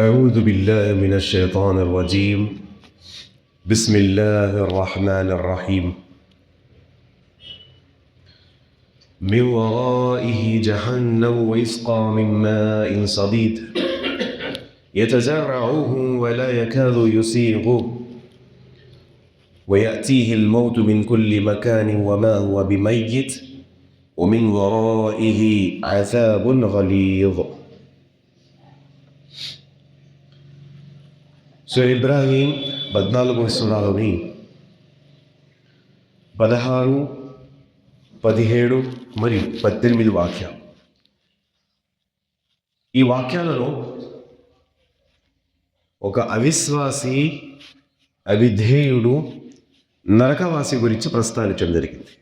أعوذ بالله من الشيطان الرجيم. بسم الله الرحمن الرحيم. من ورائه جهنم ويسقى من ماء صديد. يتزرعه ولا يكاد يسيغه ويأتيه الموت من كل مكان وما هو بميت. ومن ورائه عذاب غليظ. So Ibrahim పద్నాలుగో సురాలోని పదహారు పదిహేడు మరియు పద్దెనిమిది వాక్యాలు. ఈ వాక్యాలలో ఒక అవిశ్వాసి అవిధేయుడు నరకవాసి గురించి ప్రస్తావించడం జరిగింది.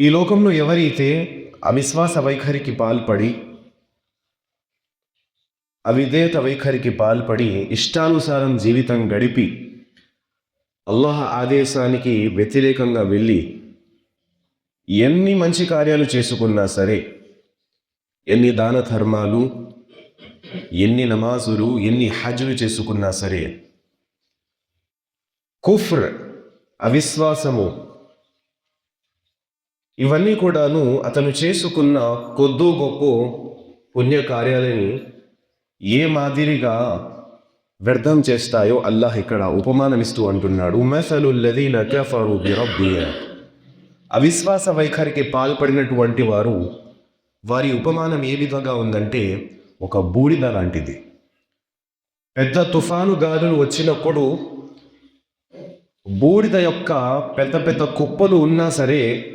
ఈ లోకంలో ఎవరైతే అవిశ్వాస వైఖరికి పాల్పడి అవిధేయత వైఖరికి పాల్పడి ఇష్టానుసారం జీవితం గడిపి అల్లాహ్ ఆదేశానికి వ్యతిరేకంగా వెళ్ళి ఎన్ని మంచి కార్యాలు చేసుకున్నా సరే ఎన్ని దాన ధర్మాలు ఎన్ని నమాజులు ఎన్ని హజ్లు చేసుకున్నా సరే కుఫ్ర్ అవిశ్వాసము ఇవన్నీ కూడాను అతను చేసుకున్న కొద్దో గొప్ప పుణ్య కార్యాలని ఏ మాదిరిగా వ్యర్థం చేస్తాయో అల్లాహ్ ఇక్కడ ఉపమానమిస్తూ అంటున్నాడు. అవిశ్వాస వైఖరికి పాల్పడినటువంటి వారు వారి ఉపమానం ఏ విధంగా ఉందంటే ఒక బూడిద లాంటిది. పెద్ద తుఫాను గాలులు వచ్చినప్పుడు బూడిద యొక్క పెద్ద పెద్ద కుప్పలు ఉన్నా సరే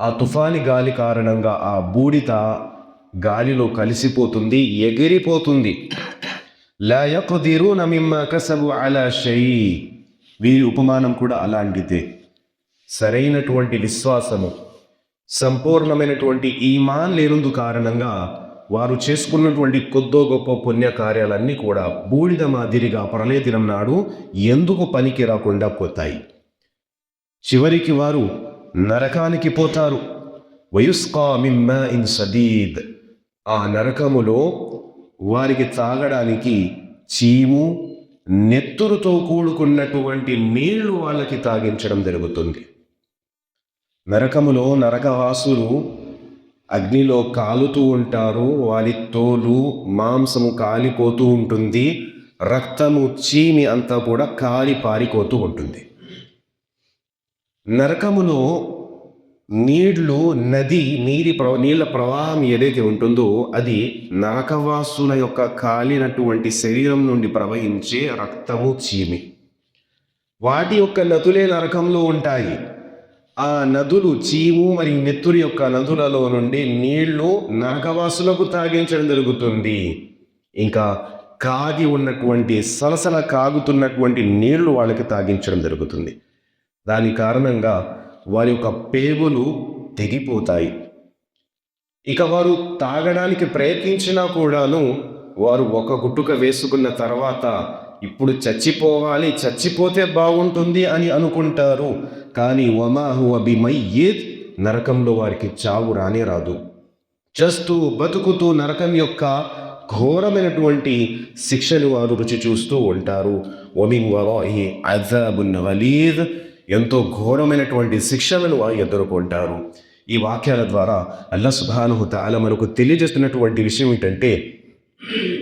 ఆ తుఫాని గాలి కారణంగా ఆ బూడిద గాలిలో కలిసిపోతుంది ఎగిరిపోతుంది. లా యక్దిరూన మిమ్మా కసబు అలా షై వీరి ఉపమానం కూడా అలాంటిదే. సరైనటువంటి విశ్వాసము సంపూర్ణమైనటువంటి ఈమాన్ లేనందు కారణంగా వారు చేసుకున్నటువంటి కొద్దో గొప్ప పుణ్య కార్యాలన్నీ కూడా బూడిద మాదిరిగా ప్రళయదినం నాడు ఎందుకు పనికి రాకుండా పోతాయి? చివరికి వారు నరకానికి పోతారు. వయుస్కా మిమ్మ ఇన్ సదీద్. ఆ నరకములో వారికి తాగడానికి చీము నెత్తురుతో కూడుకున్నటువంటి నీళ్ళు వాళ్ళకి తాగించడం జరుగుతుంది. నరకములో నరకవాసులు అగ్నిలో కాలుతూ ఉంటారు వారి తోలు మాంసము కాలిపోతూ ఉంటుంది రక్తము చీమి అంతా కూడా కాలి పారిపోతూ ఉంటుంది. నరకములో నీళ్ళు నది నీరి ప్ర నీళ్ళ ప్రవాహం ఏదైతే ఉంటుందో అది నరకవాసుల యొక్క కాలినటువంటి శరీరం నుండి ప్రవహించే రక్తము చీమి. వాటి యొక్క నదులే నరకంలో ఉంటాయి. ఆ నదులు చీము మరియు నెత్తురు యొక్క నదులలో నుండి నీళ్ళు నరకవాసులకు తాగించడం జరుగుతుంది. ఇంకా కాగి ఉన్నటువంటి సలసల కాగుతున్నటువంటి నీళ్ళు వాళ్ళకి తాగించడం జరుగుతుంది. దాని కారణంగా వారి యొక్క పేగులు తెగిపోతాయి. ఇక వారు తాగడానికి ప్రయత్నించినా కూడాను వారు ఒక గుట్టుక వేసుకున్న తర్వాత ఇప్పుడు చచ్చిపోవాలి చచ్చిపోతే బాగుంటుంది అని అనుకుంటారు. కానీ వమాహు అభిమయ్యేద్ నరకంలో వారికి చావు రానే రాదు. చస్తూ బతుకుతూ నరకం యొక్క ఘోరమైనటువంటి శిక్షను వారు రుచి చూస్తూ ఉంటారు. ఒమింగ్ వరాహి అజాబున్ వలీద్ ఎంతో ఘోరమైనటువంటి శిక్షలను ఎదుర్కొంటారు. ఈ వాక్యాల ద్వారా అల్లా సుబానుహు మనకు తెలియజేస్తున్నటువంటి విషయం ఏంటంటే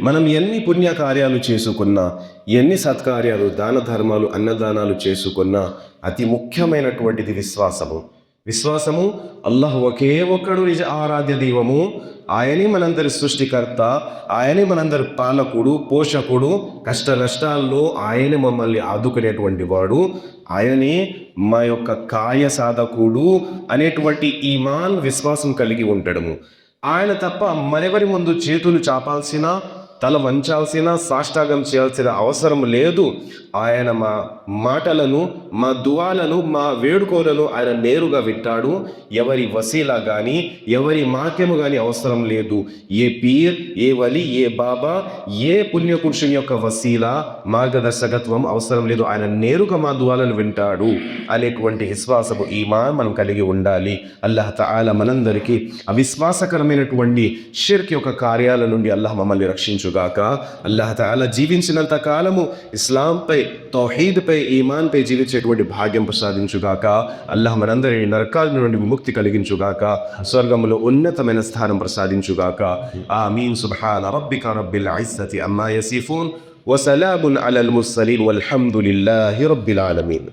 మనం ఎన్ని పుణ్యకార్యాలు చేసుకున్నా ఎన్ని సత్కార్యాలు దాన ధర్మాలు అన్నదానాలు చేసుకున్నా అతి ముఖ్యమైనటువంటిది విశ్వాసము. విశ్వాసము అల్లాహ్ ఒకే ఒక్కడు నిజ ఆరాధ్య దైవము. ఆయనే మనందరి సృష్టికర్త ఆయనే మనందరి పాలకుడు పోషకుడు. కష్ట నష్టాల్లో ఆయనే మమ్మల్ని ఆదుకునేటువంటి వాడు. ఆయనే మా యొక్క కాయ సాధకుడు అనేటువంటి ఈమాన్ విశ్వాసం కలిగి ఉండడము. ఆయన తప్ప మరెవరి ముందు చేతులు చాపాల్సిన తల వంచాల్సిన సాష్టాగం చేయాల్సిన అవసరం లేదు. ఆయన మా మాటలను మా దువాలను మా వేడుకోలను ఆయన నేరుగా విట్టాడు ఎవరి వసీలా కానీ ఎవరి మాక్యము కానీ అవసరం లేదు. ఏ పీర్ ఏ వలి ఏ బాబా ఏ పుణ్యపురుషుని యొక్క వసీలా మార్గదర్శకత్వం అవసరం లేదు. ఆయన నేరుగా మా దువాలను వింటాడు. అనేటువంటి విశ్వాసము ఈ మా మనం కలిగి ఉండాలి. అల్లాహ్ తాలా మనందరికీ అవిశ్వాసకరమైనటువంటి షిర్క్ యొక్క కార్యాల నుండి అల్లాహ్ మమ్మల్ని రక్షించు ప్రసాదించుగాక అల్లాహ్ తాలా జీవించినంత కాలము ఇస్లాంపై తౌహీద్పై ఈమాన్పై జీవించేటువంటి భాగ్యం ప్రసాదించుగాక అల్లాహ్ మనందరి నరకాల నుండి విముక్తి కలిగించుగాక స్వర్గములో ఉన్నతమైన స్థానం ప్రసాదించుగాక ఆమీన్ సుబ్హాన రబ్బిక రబ్బిల్ ఇజ్జతి అమ్మా యసిఫూన్ وسلام على المرسلين والحمد لله رب العالمين